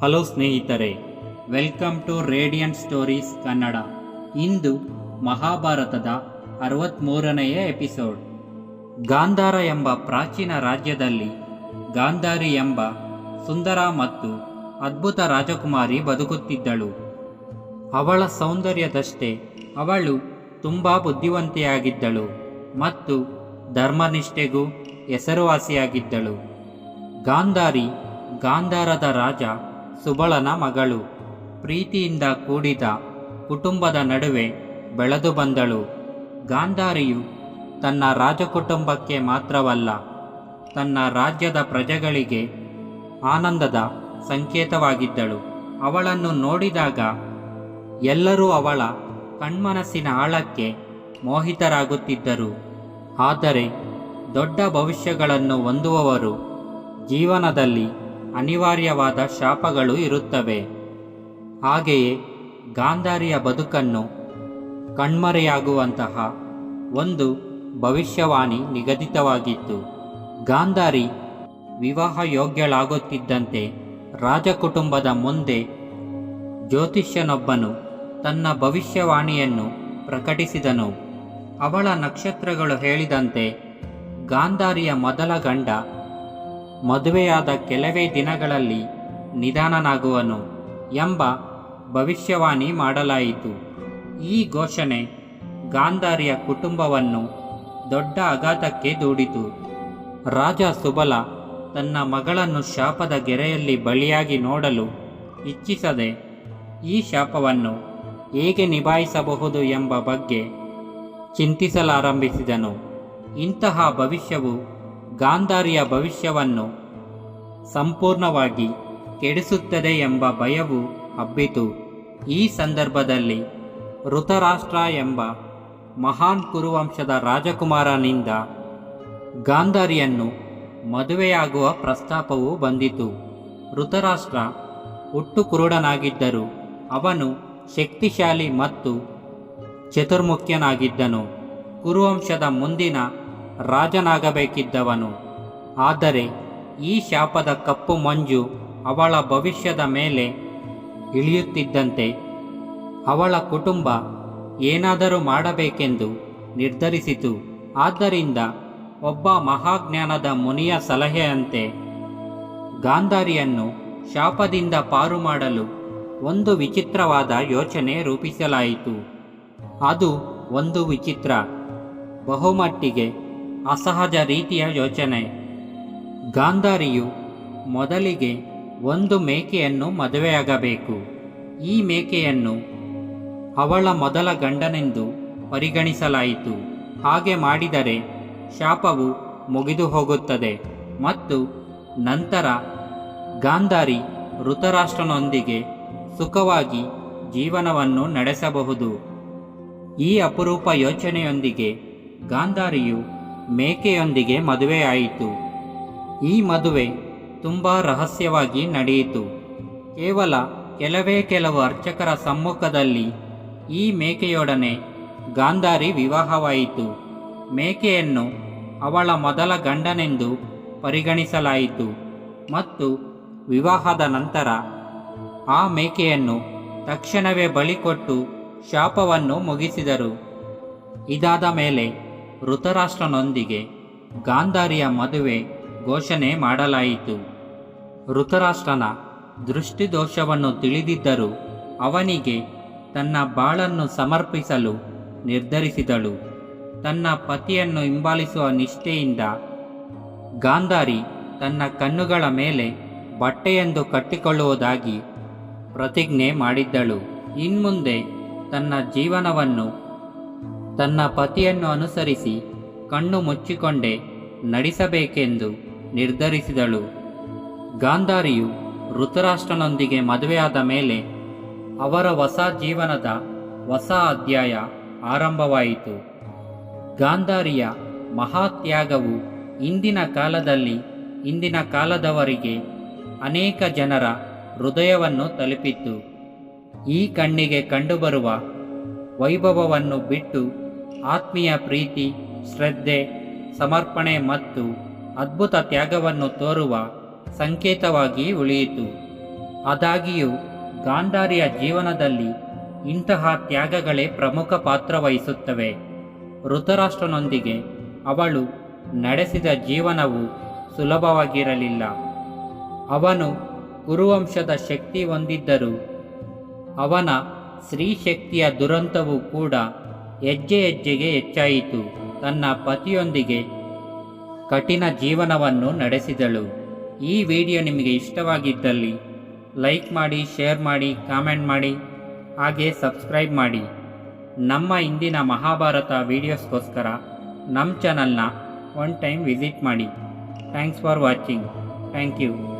Hello ಸ್ನೇಹಿತರೆ, welcome to radiant stories Kannada. ಇಂದು ಮಹಾಭಾರತದ ಅರವತ್ತ್ಮೂರನೆಯ ಎಪಿಸೋಡ್. ಗಾಂಧಾರ ಎಂಬ ಪ್ರಾಚೀನ ರಾಜ್ಯದಲ್ಲಿ ಗಾಂಧಾರಿ ಎಂಬ ಸುಂದರ ಮತ್ತು ಅದ್ಭುತ ರಾಜಕುಮಾರಿ ಬದುಕುತ್ತಿದ್ದಳು. ಅವಳ ಸೌಂದರ್ಯದಷ್ಟೇ ಅವಳು ತುಂಬ ಬುದ್ಧಿವಂತೆಯಾಗಿದ್ದಳು ಮತ್ತು ಧರ್ಮನಿಷ್ಠೆಗೂ ಹೆಸರುವಾಸಿಯಾಗಿದ್ದಳು. ಗಾಂಧಾರಿ ಗಾಂಧಾರದ ರಾಜ ಸುಬಳನ ಮಗಳು. ಪ್ರೀತಿಯಿಂದ ಕೂಡಿದ ಕುಟುಂಬದ ನಡುವೆ ಬೆಳೆದು ಬಂದಳು. ಗಾಂಧಾರಿಯು ತನ್ನ ರಾಜಕುಟುಂಬಕ್ಕೆ ಮಾತ್ರವಲ್ಲ, ತನ್ನ ರಾಜ್ಯದ ಪ್ರಜೆಗಳಿಗೆ ಆನಂದದ ಸಂಕೇತವಾಗಿದ್ದಳು. ಅವಳನ್ನು ನೋಡಿದಾಗ ಎಲ್ಲರೂ ಅವಳ ಕಣ್ಮನಸ್ಸಿನ ಆಳಕ್ಕೆ ಮೋಹಿತರಾಗುತ್ತಿದ್ದರು. ಆದರೆ ದೊಡ್ಡ ಭವಿಷ್ಯಗಳನ್ನು ಹೊಂದುವವರು ಜೀವನದಲ್ಲಿ ಅನಿವಾರ್ಯವಾದ ಶಾಪಗಳು ಇರುತ್ತವೆ. ಹಾಗೆಯೇ ಗಾಂಧಾರಿಯ ಬದುಕನ್ನು ಕಣ್ಮರೆಯಾಗುವಂತಹ ಒಂದು ಭವಿಷ್ಯವಾಣಿ ನಿಗದಿತವಾಗಿತ್ತು. ಗಾಂಧಾರಿ ವಿವಾಹ ಯೋಗ್ಯಳಾಗುತ್ತಿದ್ದಂತೆ ರಾಜಕುಟುಂಬದ ಮುಂದೆ ಜ್ಯೋತಿಷ್ಯನೊಬ್ಬನು ತನ್ನ ಭವಿಷ್ಯವಾಣಿಯನ್ನು ಪ್ರಕಟಿಸಿದನು. ಅವಳ ನಕ್ಷತ್ರಗಳು ಹೇಳಿದಂತೆ ಗಾಂಧಾರಿಯ ಮೊದಲ ಗಂಡ ಮದುವೆಯಾದ ಕೆಲವೇ ದಿನಗಳಲ್ಲಿ ನಿಧಾನನಾಗುವನು ಎಂಬ ಭವಿಷ್ಯವಾಣಿ ಮಾಡಲಾಯಿತು. ಈ ಘೋಷಣೆ ಗಾಂಧಾರಿಯ ಕುಟುಂಬವನ್ನು ದೊಡ್ಡ ಆಘಾತಕ್ಕೆ ದೂಡಿತು. ರಾಜ ಸುಬಲ ತನ್ನ ಮಗಳನ್ನು ಶಾಪದ ಗೆರೆಯಲ್ಲಿ ಬಳಿಯಾಗಿ ನೋಡಲು ಇಚ್ಛಿಸದೆ ಈ ಶಾಪವನ್ನು ಹೇಗೆ ನಿಭಾಯಿಸಬಹುದು ಎಂಬ ಬಗ್ಗೆ ಚಿಂತಿಸಲಾರಂಭಿಸಿದನು. ಇಂತಹ ಭವಿಷ್ಯವು ಗಾಂಧಾರಿಯ ಭವಿಷ್ಯವನ್ನು ಸಂಪೂರ್ಣವಾಗಿ ಕೆಡಿಸುತ್ತದೆ ಎಂಬ ಭಯವು ಹಬ್ಬಿತು. ಈ ಸಂದರ್ಭದಲ್ಲಿ ಋತರಾಷ್ಟ್ರ ಎಂಬ ಮಹಾನ್ ಕುರುವಂಶದ ರಾಜಕುಮಾರನಿಂದ ಗಾಂಧಾರಿಯನ್ನು ಮದುವೆಯಾಗುವ ಪ್ರಸ್ತಾಪವು ಬಂದಿತು. ಋತರಾಷ್ಟ್ರ ಹುಟ್ಟು ಕುರುಡನಾಗಿದ್ದರು ಅವನು ಶಕ್ತಿಶಾಲಿ ಮತ್ತು ಚತುರ್ಮುಖ್ಯನಾಗಿದ್ದನು. ಕುರುವಂಶದ ಮುಂದಿನ ರಾಜನಾಗಬೇಕಿದ್ದವನು. ಆದರೆ ಈ ಶಾಪದ ಕಪ್ಪು ಮಂಜು ಅವಳ ಭವಿಷ್ಯದ ಮೇಲೆ ಇಳಿಯುತ್ತಿದ್ದಂತೆ ಅವಳ ಕುಟುಂಬ ಏನಾದರೂ ಮಾಡಬೇಕೆಂದು ನಿರ್ಧರಿಸಿತು. ಆದ್ದರಿಂದ ಒಬ್ಬ ಮಹಾಜ್ಞಾನದ ಮುನಿಯ ಸಲಹೆಯಂತೆ ಗಾಂಧಾರಿಯನ್ನು ಶಾಪದಿಂದ ಪಾರು ಮಾಡಲು ಒಂದು ವಿಚಿತ್ರವಾದ ಯೋಚನೆ ರೂಪಿಸಲಾಯಿತು. ಅದು ಒಂದು ವಿಚಿತ್ರ, ಬಹುಮಟ್ಟಿಗೆ ಅಸಹಜ ರೀತಿಯ ಯೋಚನೆ. ಗಾಂಧಾರಿಯು ಮೊದಲಿಗೆ ಒಂದು ಮೇಕೆಯನ್ನು ಮದುವೆಯಾಗಬೇಕು. ಈ ಮೇಕೆಯನ್ನು ಅವಳ ಮೊದಲ ಗಂಡನೆಂದು ಪರಿಗಣಿಸಲಾಯಿತು. ಹಾಗೆ ಮಾಡಿದರೆ ಶಾಪವು ಮುಗಿದು ಹೋಗುತ್ತದೆ ಮತ್ತು ನಂತರ ಗಾಂಧಾರಿ ಋತರಾಷ್ಟ್ರನೊಂದಿಗೆ ಸುಖವಾಗಿ ಜೀವನವನ್ನು ನಡೆಸಬಹುದು. ಈ ಅಪರೂಪ ಯೋಚನೆಯೊಂದಿಗೆ ಗಾಂಧಾರಿಯು ಮೇಕೆಯೊಂದಿಗೆ ಮದುವೆಯಾಯಿತು ಈ ಮದುವೆ ತುಂಬ ರಹಸ್ಯವಾಗಿ ನಡೆಯಿತು. ಕೇವಲ ಕೆಲವೇ ಕೆಲವು ಅರ್ಚಕರ ಸಮ್ಮುಖದಲ್ಲಿ ಈ ಮೇಕೆಯೊಡನೆ ಗಾಂಧಾರಿ ವಿವಾಹವಾಯಿತು. ಮೇಕೆಯನ್ನು ಅವಳ ಮೊದಲ ಗಂಡನೆಂದು ಪರಿಗಣಿಸಲಾಯಿತು ಮತ್ತು ವಿವಾಹದ ನಂತರ ಆ ಮೇಕೆಯನ್ನು ತಕ್ಷಣವೇ ಬಳಿಕೊಟ್ಟು ಶಾಪವನ್ನು ಮುಗಿಸಿದರು. ಇದಾದ ಮೇಲೆ ಋತರಾಷ್ಟ್ರನೊಂದಿಗೆ ಗಾಂಧಾರಿಯ ಮದುವೆ ಘೋಷಣೆ ಮಾಡಲಾಯಿತು. ಋತರಾಷ್ಟ್ರನ ದೃಷ್ಟಿದೋಷವನ್ನು ತಿಳಿದಿದ್ದರೂ ಅವನಿಗೆ ತನ್ನ ಬಾಳನ್ನು ಸಮರ್ಪಿಸಲು ನಿರ್ಧರಿಸಿದಳು. ತನ್ನ ಪತಿಯನ್ನು ಹಿಂಬಾಲಿಸುವ ನಿಷ್ಠೆಯಿಂದ ಗಾಂಧಾರಿ ತನ್ನ ಕಣ್ಣುಗಳ ಮೇಲೆ ಬಟ್ಟೆಯೆಂದು ಕಟ್ಟಿಕೊಳ್ಳುವುದಾಗಿ ಪ್ರತಿಜ್ಞೆ ಮಾಡಿದ್ದಳು. ಇನ್ಮುಂದೆ ತನ್ನ ಜೀವನವನ್ನು ತನ್ನ ಪತಿಯನ್ನು ಅನುಸರಿಸಿ ಕಣ್ಣು ಮುಚ್ಚಿಕೊಂಡೇ ನಡೆಸಬೇಕೆಂದು ನಿರ್ಧರಿಸಿದಳು. ಗಾಂಧಾರಿಯು ಋತರಾಷ್ಟ್ರನೊಂದಿಗೆ ಮದುವೆಯಾದ ಮೇಲೆ ಅವರ ಹೊಸ ಜೀವನದ ಹೊಸ ಅಧ್ಯಾಯ ಆರಂಭವಾಯಿತು. ಗಾಂಧಾರಿಯ ಮಹಾತ್ಯಾಗವು ಇಂದಿನ ಕಾಲದಲ್ಲಿ ಇಂದಿನ ಕಾಲದವರಿಗೆ ಅನೇಕ ಜನರ ಹೃದಯವನ್ನು ತಲುಪಿತ್ತು. ಈ ಕಣ್ಣಿಗೆ ಕಂಡುಬರುವ ವೈಭವವನ್ನು ಬಿಟ್ಟು ಆತ್ಮೀಯ ಪ್ರೀತಿ, ಶ್ರದ್ಧೆ, ಸಮರ್ಪಣೆ ಮತ್ತು ಅದ್ಭುತ ತ್ಯಾಗವನ್ನು ತೋರುವ ಸಂಕೇತವಾಗಿ ಉಳಿಯಿತು. ಆದಾಗಿಯೂ, ಗಾಂಧಾರಿಯ ಜೀವನದಲ್ಲಿ ಇಂತಹ ತ್ಯಾಗಗಳೇ ಪ್ರಮುಖ ಪಾತ್ರ ವಹಿಸುತ್ತವೆ ಋತರಾಷ್ಟ್ರನೊಂದಿಗೆ ಅವಳು ನಡೆಸಿದ ಜೀವನವು ಸುಲಭವಾಗಿರಲಿಲ್ಲ. ಅವನು ಕುರುವಂಶದ ಶಕ್ತಿ ಹೊಂದಿದ್ದರೂ ಅವನ ಸ್ತ್ರೀಶಕ್ತಿಯ ದುರಂತವೂ ಕೂಡ ಹೆಜ್ಜೆ ಹೆಜ್ಜೆಗೆ ಹೆಚ್ಚಾಯಿತು. ತನ್ನ ಪತಿಯೊಂದಿಗೆ ಕಠಿಣ ಜೀವನವನ್ನು ನಡೆಸಿದಳು. ಈ ವಿಡಿಯೋ ನಿಮಗೆ ಇಷ್ಟವಾಗಿದ್ದಲ್ಲಿ ಲೈಕ್ ಮಾಡಿ, ಶೇರ್ ಮಾಡಿ, ಕಾಮೆಂಟ್ ಮಾಡಿ, ಹಾಗೆ ಸಬ್ಸ್ಕ್ರೈಬ್ ಮಾಡಿ. ನಮ್ಮ ಇಂದಿನ ಮಹಾಭಾರತ ವೀಡಿಯೋಸ್ಗೋಸ್ಕರ ನಮ್ಮ ಚಾನಲ್ನ ಒನ್ ಟೈಮ್ ವಿಸಿಟ್ ಮಾಡಿ. Thanks for watching. Thank you.